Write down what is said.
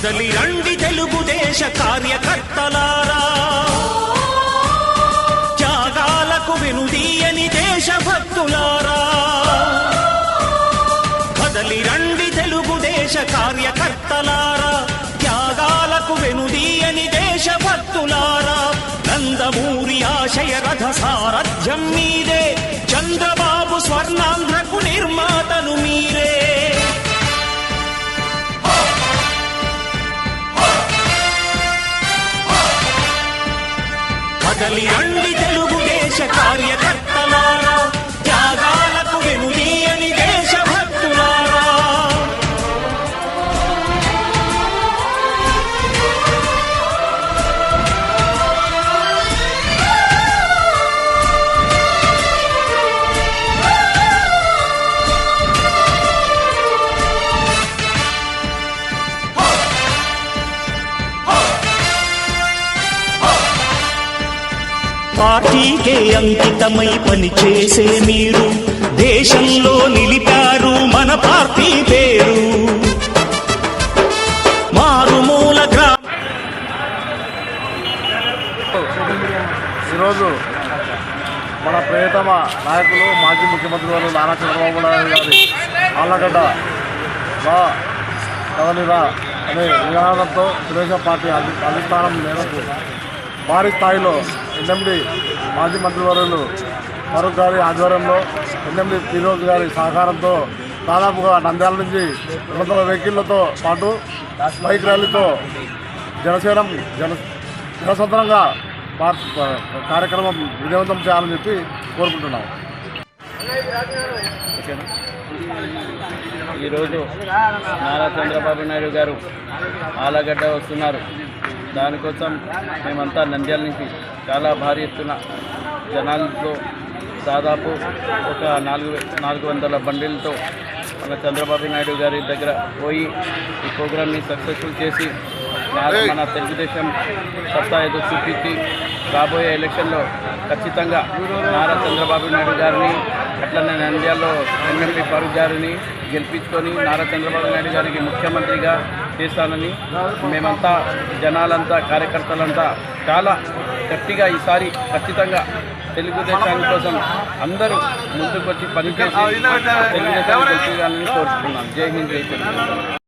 కదలి రండి తెలుగుదేశ కార్యకర్తలారా. త్యాగాలకు వినుదీయని దేశభక్తులారా. కదలి రండి తెలుగుదేశ కార్యకర్తలారా. త్యాగాలకు వెనుదీయని దేశభక్తులారా. నందమూరి ఆశయ రథ సారథ్యం మీద. కదలి రండి తెలుగుదేశ కార్యకర్తలారా పార్టీకే అంకితమై పనిచేసే మీరు దేశంలో నిలిపారు మన పార్టీ పేరు. మారుమూల గ్రామ ఈరోజు మన ప్రియతమ నాయకులు మాజీ ముఖ్యమంత్రి వారు నారా చంద్రబాబు నాయుడు గారి ఆళ్ళగడ్డ మా కదలిరా అనే నినాదంతో తెలుగుదేశం పార్టీ అధిష్టానం మేరకు భారీ స్థాయిలో ఎన్ఎండి మాజీ మంత్రివర్యులు ఫరూక్ గారి ఆధ్వర్యంలో ఎన్ఎండి ఫిరోజ్ గారి సహకారంతో దాదాపుగా నంద్యాల నుంచి రెండు వందల వెహికల్లతో పాటు బైక్ ర్యాలీతో జనసేన జన జనస్వతంత్రంగా పార్- కార్యక్రమం విజయవంతం చేయాలని చెప్పి కోరుకుంటున్నాం. ఈరోజు నారా చంద్రబాబు నాయుడు గారు ఆలగడ్డ వస్తున్నారు. దానికోసం మేమంతా నంద్యాల నుంచి చాలా భారీ ఎత్తున జనాలతో దాదాపు ఒక నాలుగు నాలుగు వందల బండిలతో మన చంద్రబాబు నాయుడు గారి దగ్గర పోయి ఈ ప్రోగ్రామ్ని సక్సెస్ఫుల్ చేసి మన తెలుగుదేశం సత్తా ఏదో చూపించి రాబోయే ఎలక్షన్లో ఖచ్చితంగా నారా చంద్రబాబు నాయుడు గారిని అట్లనే నంద్యాలలో ఎమ్మెల్యే ఫరూక్ గారిని గెలిపించుకొని నారా చంద్రబాబు నాయుడు గారికి ముఖ్యమంత్రిగా చేస్తానని మేమంతా జనాలంతా కార్యకర్తలంతా చాలా గట్టిగా ఈసారి ఖచ్చితంగా తెలుగుదేశాని కోసం అందరూ ముందుకొచ్చి పనిచేసి తెలుగుదేశాన్ని గెలిపించాలని కోరుతున్నాం జై హింద్ జై తెలుగు